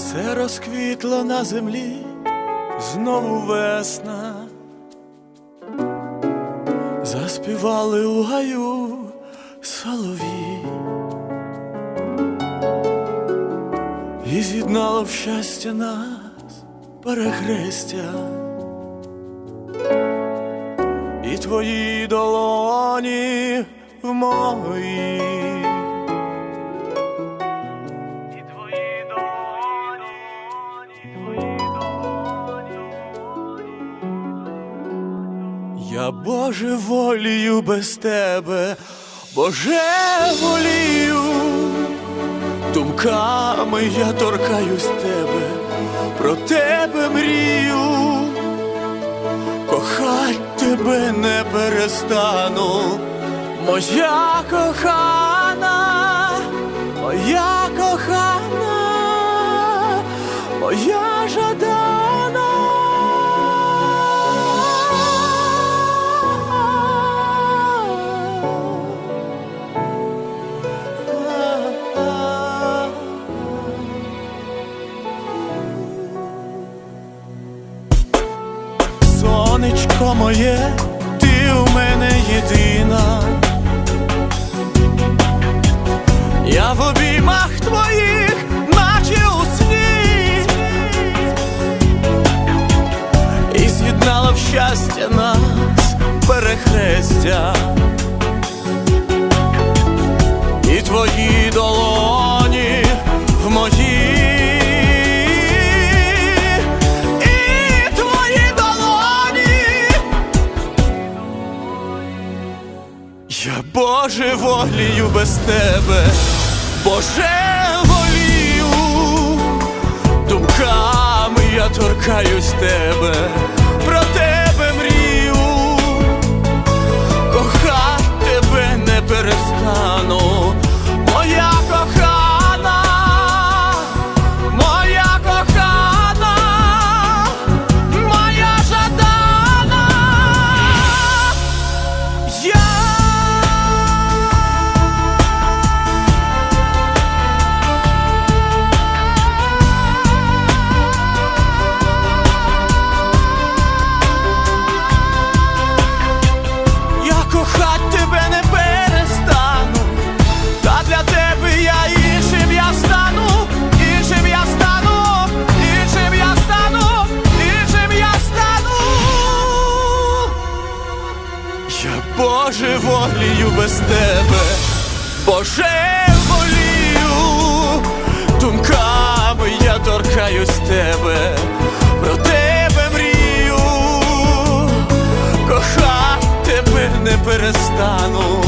все розквітло на землі, знову весна. Заспівали у гаю солові. І з'єднало в щастя нас перехрестя. І твої долоні в моїй. Я Боже волію без тебе, Боже волію, думками я торкаюсь тебе, про тебе мрію, кохать тебе не перестану, моя кохана, моя кохана, Сонечко моє, ти у мене єдина. Я в обіймах твоїх, наче у сні, і з'єднала в щастя нас перехрестя, Я Боже волію без тебе, Боже волію, думками я торкаюсь тебе, Боже волію без тебе, Боже волію, думками я торкаюсь тебе, про тебе мрію, кохати тебе не перестану,